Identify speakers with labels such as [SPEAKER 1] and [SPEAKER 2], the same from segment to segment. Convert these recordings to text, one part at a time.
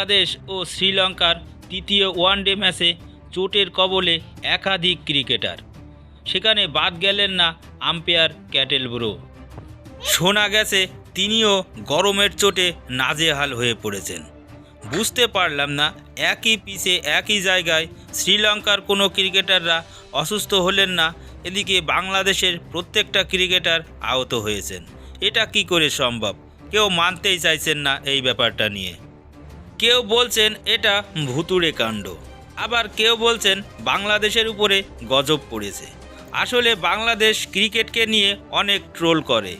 [SPEAKER 1] বাংলাদেশ ও শ্রীলঙ্কার তৃতীয় ওয়ানডে ম্যাচে চোটের কবলে একাধিক ক্রিকেটার। সেখানে বাদ গেলেন না আম্পায়ার ক্যাটেল ব্রো শোনা গেছে, তিনিও গরমের চোটে নাজেহাল হয়ে পড়েছেন। বুঝতে পারলাম না, একই পিচে, একই জায়গায় শ্রীলঙ্কার কোনো ক্রিকেটাররা অসুস্থ হলেন না, এদিকে বাংলাদেশের প্রত্যেকটা ক্রিকেটার আহত হয়েছেন। এটা কি করে সম্ভব? কেউ মানতেই চাইছেন না এই ব্যাপারটা নিয়ে। কেউ বলছেন এটা ভুতুড়ে কাণ্ড। আবার কেউ বলছেন বাংলাদেশের উপরে গজব পড়েছে। আসলে বাংলাদেশ ক্রিকেটকে নিয়ে অনেক ট্রোল করে।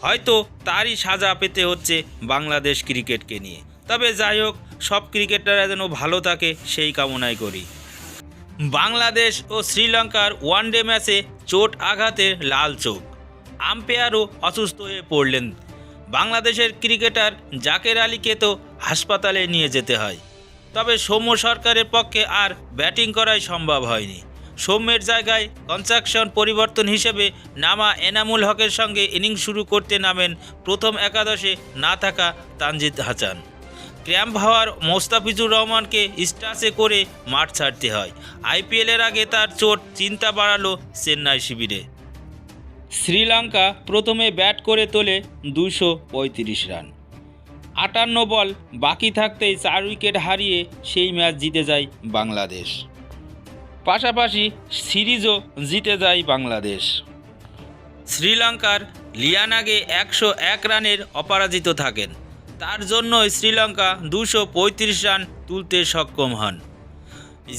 [SPEAKER 1] হয়তো তারই সাজা পেতে হচ্ছে বাংলাদেশ ক্রিকেটকে নিয়ে। তবে যাই হোক, সব ক্রিকেটাররা যেন ভালো থাকে, সেই কামনাই করি। বাংলাদেশ ও শ্রীলঙ্কার ওয়ানডে ম্যাচে চোট আঘাতে লাল চোখ। আম্পায়ারও অসুস্থ হয়ে পড়লেন। বাংলাদেশের ক্রিকেটার জাকের আলীকে তো হাসপাতালে নিয়ে যেতে হয়। তবে সৌম্য সরকারের পক্ষে আর ব্যাটিং করাই সম্ভব হয়নি। সৌম্যের জায়গায় কনস্ট্রাকশন পরিবর্তন হিসেবে নামা এনামুল হকের সঙ্গে ইনিংস শুরু করতে নামেন প্রথম একাদশে না থাকা তানজিদ হাসান। ক্র্যাম্প হওয়ার মোস্তাফিজুর রহমানকে স্টাসে করে মাঠ ছাড়তে হয়। আইপিএলের আগে তার চোট চিন্তা বাড়ালো চেন্নাই শিবিরে। শ্রীলঙ্কা প্রথমে ব্যাট করে তোলে দুশো রান। আটান্ন বল বাকি থাকতেই চার উইকেট হারিয়ে সেই ম্যাচ জিতে যায় বাংলাদেশ। পাশাপাশি সিরিজও জিতে যায় বাংলাদেশ। শ্রীলঙ্কার লিয়ানাগে একশো এক রানের অপরাজিত থাকেন। তার জন্যই শ্রীলঙ্কা দুশো পঁয়ত্রিশ রান তুলতে সক্ষম হন।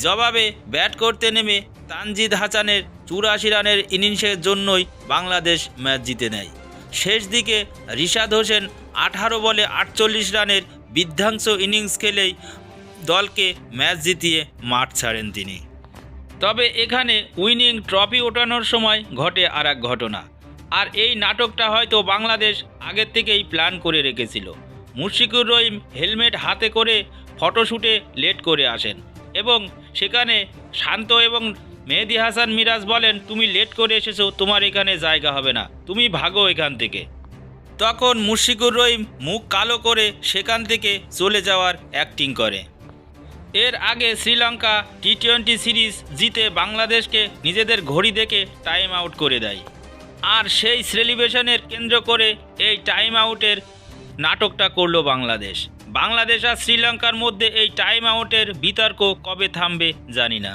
[SPEAKER 1] জবাবে ব্যাট করতে নেমে তানজিদ হাসানের চুরাশি রানের ইনিংসের জন্যই বাংলাদেশ ম্যাচ জিতে নেয়। শেষ দিকে রিশাদ হোসেন আঠারো বলে আটচল্লিশ রানের বিধ্বংস ইনিংস খেলেই দলকে ম্যাচ জিতিয়ে মাঠ ছাড়েন তিনি। তবে এখানে উইনিং ট্রফি ওঠানোর সময় ঘটে আর এক ঘটনা। আর এই নাটকটা হয়তো বাংলাদেশ আগের থেকেই প্ল্যান করে রেখেছিল। মুশিকুর রহিম হেলমেট হাতে করে ফটোশ্যুটে লেট করে আসেন এবং সেখানে শান্ত এবং মেহেদি হাসান মিরাজ বলেন, তুমি লেট করে এসেছ, তোমার এখানে জায়গা হবে না, তুমি ভাগো এখান থেকে। তখন মুশিকুর রহিম মুখ কালো করে সেখান থেকে চলে যাওয়ার অ্যাক্টিং করে। এর আগে শ্রীলঙ্কা টি টোয়েন্টি সিরিজ জিতে বাংলাদেশকে নিজেদের ঘড়ি দেখে টাইম আউট করে দেয়। আর সেই সেলিব্রেশনের কেন্দ্র করে এই টাইম আউটের নাটকটা করল বাংলাদেশ। বাংলাদেশ আর শ্রীলঙ্কার মধ্যে এই টাইম আউটের বিতর্ক কবে থামবে জানি না।